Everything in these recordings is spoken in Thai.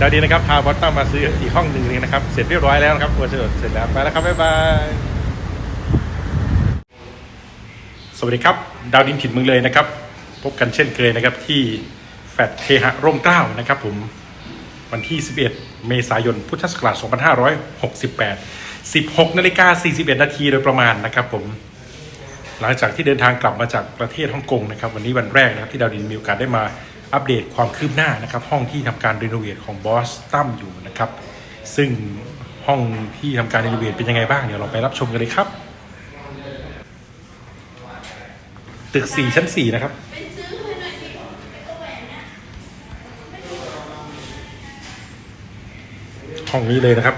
ดาวดีนะครับพาบอสตั้มมาซื้ออีกห้องหนึ่งนี่นะครับ เสร็จเรียบร้อยแล้วนะครับตัวเสร็จเสร็จแล้วไปแล้วครับบ๊ายบายสวัสดีครับ ดาวดินถิ่นเมืองเลยนะครับ พบกันเช่นเคยนะครับที่แฟดเคหะร่มเกล้านะครับผมวันที่ 11 เมษายนพุทธศักราช2568 16นาฬิกา41 นาทีโดยประมาณนะครับผมหลังจากที่เดินทางกลับมาจากประเทศฮ่องกงนะครับ วันนี้วันแรกนะครับที่ดาวดินมีโอกาสได้มา อัปเดตความคืบหน้านะครับ ห้องที่ทำการรีโนเวทของบอสตั้มอยู่นะครับ ซึ่งห้องที่ทำการรีโนเวทเป็นยังไงบ้างเดี๋ยวเราไปรับชมกันเลยครับ ตึก 4 ชั้น 4 นะครับห้องนี้เลยนะครับ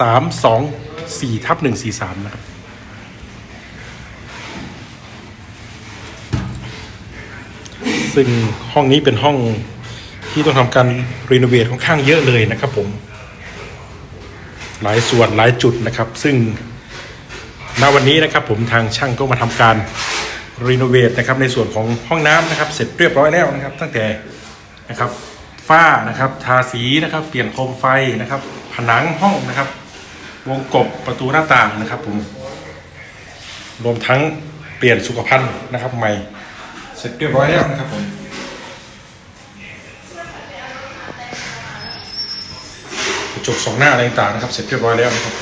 3 2 4ทับ1 4 3 นะครับ ซึ่งห้องนี้เป็นห้องที่ต้องทำการรีโนเวทค่อนข้างเยอะเลยนะครับผม หลายส่วนหลายจุดนะครับ ซึ่งณวันนี้นะครับผมทางช่างก็มาทำการรีโนเวทนะครับในส่วนของห้องน้ำนะครับ เสร็จเรียบร้อยแล้วนะครับ ตั้งแต่นะครับฝ้านะครับ ทาสีนะครับ เปลี่ยนโคมไฟนะครับ ผนังห้องนะครับ วงกบประตูหน้าต่างนะครับผมรวมทั้งเปลี่ยนสุขภัณฑ์นะครับใหม่ เสร็จเรียบร้อยแล้วนะครับผมกระจกสองหน้าอะไรต่างนะครับ เสร็จเรียบร้อยแล้วนะครับ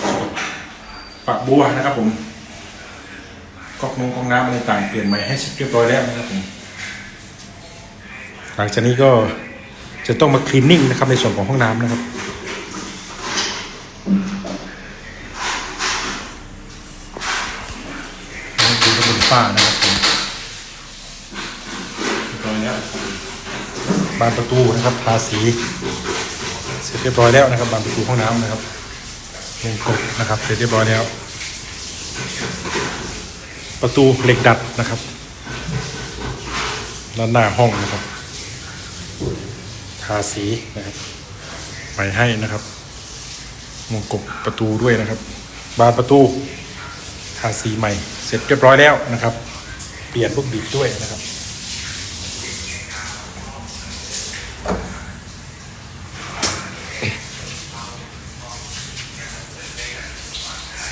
ฝักบัวนะครับผมก๊อกนงก๊อกน้ำอะไรต่างเปลี่ยนใหม่ให้เสร็จเรียบร้อยแล้วนะครับผมหลังจากนี้ก็จะต้องมาคลีนนิ่งนะครับในส่วนของห้องน้ำนะครับนี่คือระบบฝ้านะครับผมเรียบร้อยแล้ว บานประตูนะครับทาสี เสร็จเรียบร้อยแล้วนะครับบานประตูห้องน้ำนะครับวงกบนะครับ เสร็จเรียบร้อยแล้ว ประตูเหล็กดัดนะครับด้านหน้าห้องนะครับทาสีนะครับไปให้นะครับวงกบประตูด้วยนะครับ บานประตูทาสีใหม่ เสร็จเรียบร้อยแล้วนะครับ เปลี่ยนลูกบิดด้วยนะครับ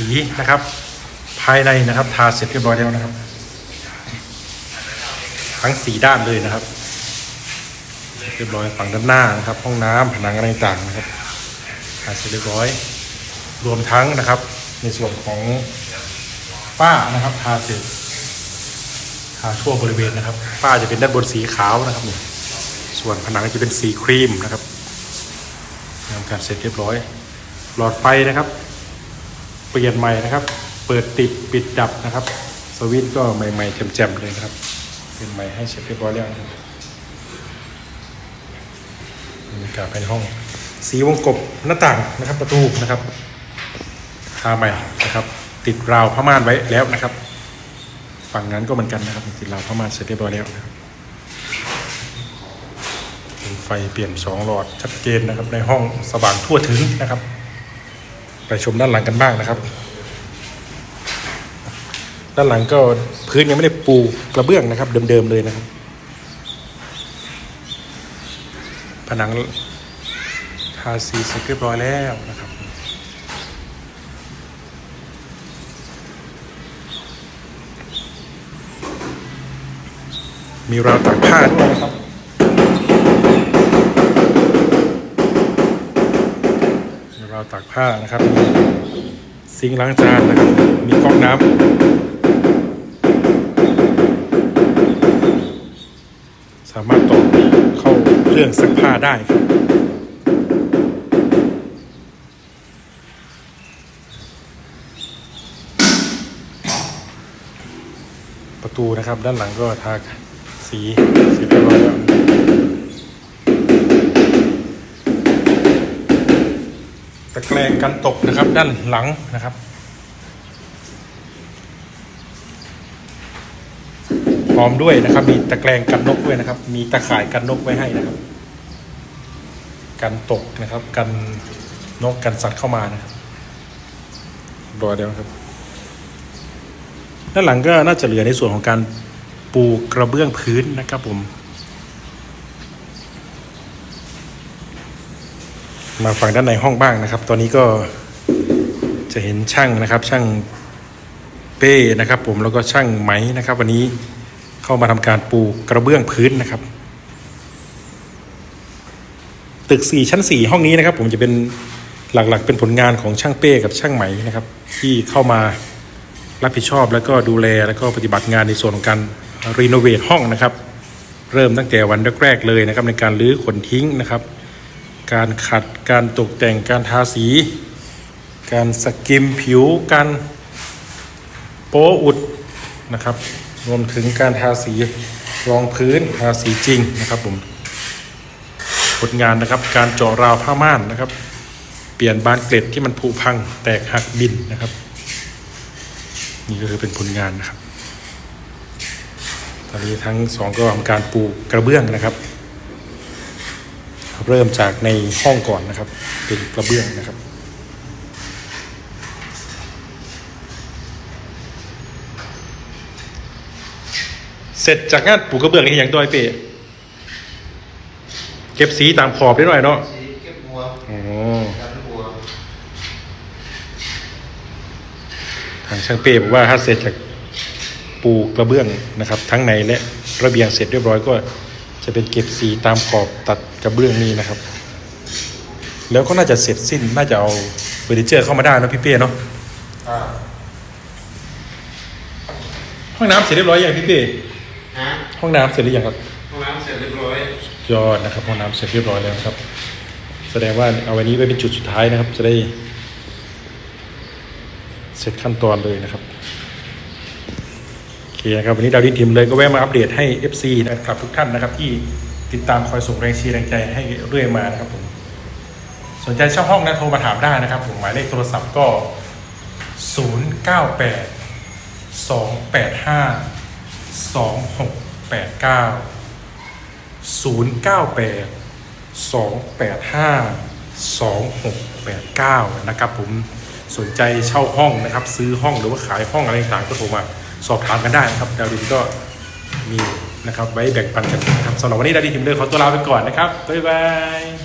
สีนะครับ ภายในนะครับ ทาเสร็จเรียบร้อยแล้วนะครับ ทั้งสีด้านเลยนะครับ เรียบร้อยฝั่งด้านหน้านะครับ ห้องน้ำผนังอะไรต่างๆนะครับทาเสร็จเรียบร้อย รวมทั้งนะครับ ในส่วนของฝ้านะครับทาเสร็จทาทั่วบริเวณนะครับฝ้าจะเป็นด้านบนสีขาวนะครับนี่ส่วนผนังจะเป็นสีครีมนะครับทำการเสร็จเรียบร้อย หลอดไฟนะครับ เปลี่ยนใหม่นะครับ เปิดติดปิดดับนะครับ สวิตช์ก็ใหม่ๆแจ่มๆเลยนะครับ เปลี่ยนใหม่ให้เสร็จเรียบร้อยแล้วนะครับบรรยากาศภายในห้อง สีวงกบหน้าต่างนะครับ ประตูนะครับทาใหม่นะครับ ติดราวผ้าม่านไว้แล้วนะครับ ฝั่งนั้นก็เหมือนกันนะครับ ติดราวผ้าม่านเสร็จเรียบร้อยแล้วนะครับเป็นไฟเปลี่ยนสองหลอดชัดเจนนะครับในห้องสว่างทั่วถึงนะครับ ไปชมด้านหลังกันบ้างนะครับ ด้านหลังก็พื้นยังไม่ได้ปูกระเบื้องนะครับ เดิมๆเลยนะครับ ผนังทาสีเสร็จเรียบร้อยแล้วนะครับมีราวตากผ้าด้วยนะครับ มีราวตากผ้านะครับมีซิงล้างจานนะครับ มีก๊อกน้ำสามารถต่อเข้าเครื่องซักผ้าได้ครับประตูนะครับ ด้านหลังก็ทาสีสร็จเรียบร้อยแล้ว ตะแกรงกันตกนะครับ ด้านหลังนะครับพร้อมด้วยนะครับ มีตะแกรงกันนกด้วยนะครับ มีตะข่ายกันนกไว้ให้นะครับ กันตกนะครับ กันนกกันสัตว์เข้ามานะครับรอเดียวครับ ด้านหลังก็น่าจะเหลือในส่วนของการปูกระเบื้องพื้นนะครับผม มาฝั่งด้านในห้องบ้างนะครับ ตอนนี้ก็จะเห็นช่างนะครับ ช่างเป้นะครับ ผมแล้วก็ช่างไหมนะครับ วันนี้เข้ามาทำการปูกระเบื้องพื้นนะครับ ตึกสี่ชั้นสี่ห้องนี้นะครับ ผมจะเป็นหลักๆ เป็นผลงานของช่างเป้กับช่างไหมนะครับ ที่เข้ามารับผิดชอบแล้วก็ดูแลแล้วก็ปฏิบัติงานในส่วนของการรีโนเวทห้องนะครับ เริ่มตั้งแต่วันแรกๆเลยนะครับ ในการรื้อขนทิ้งนะครับ การขัดการตกแต่งการทาสี การสกิมผิวการโป๊อุดนะครับ รวมถึงการทาสีรองพื้นทาสีจริงนะครับผมผลงานนะครับ การเจาะราวผ้าม่านนะครับ เปลี่ยนบานเกล็ดที่มันผุพังแตกหักบินนะครับ นี่ก็คือเป็นผลงานนะครับ ตอนนี้ทั้งสองก็ทำการปูกระเบื้องนะครับ เริ่มจากในห้องก่อนนะครับ เป็นกระเบื้องนะครับเสร็จจากงานปูกระเบื้องนี่อย่างตัวไอเป้เก็บสีตามขอบได้หน่อยเนาะเก็บหัวอ๋อกันหัวทางช่างเป้บอกว่าถ้าเสร็จจากปูกระเบื้องนะครับ ทั้งในและระเบียงเสร็จเรียบร้อยก็ จะเป็นเก็บสีตามขอบตัดกระเบื้องนี้นะครับ แล้วก็น่าจะเสร็จสิ้นน่าจะเอาเฟอร์นิเจอร์เข้ามาได้เนอะพี่เป้เนาะอ่าห้องน้ำเสร็จเรียบร้อยยังพี่เป้ฮะห้องน้ำเสร็จหรือยังครับห้องน้ำเสร็จเรียบร้อยยอดนะครับห้องน้ำเสร็จเรียบร้อยแล้วครับ แสดงว่าเอาวันนี้ไว้เป็นจุดสุดท้ายนะครับ จะได้ เสร็จขั้นตอนเลยนะครับโอ เคนะครับวันนี้ดาวดินทีมเลยก็แวะมาอัปเดตให้ FC นะครับทุกท่านนะครับ ที่ติดตามคอยส่งแรงเชียร์แรงใจให้เรื่อยมานะครับผมสนใจเช่าห้องนะโทรมาถามได้นะครับผมหมายเลขโทรศัพท์ก็ 098 285 2689 098-285-2689 นะครับผมสนใจเช่าห้องนะครับ ซื้อห้องหรือว่าขายห้องอะไรต่างๆก็โทรมา สอบถามกันได้นะครับดาวดินก็มีนะครับไว้แบ่งปันกันนะครับสำหรับวันนี้ดาวดินทีมเดอร์ขอตัวลาไปก่อนนะครับบ๊ายบาย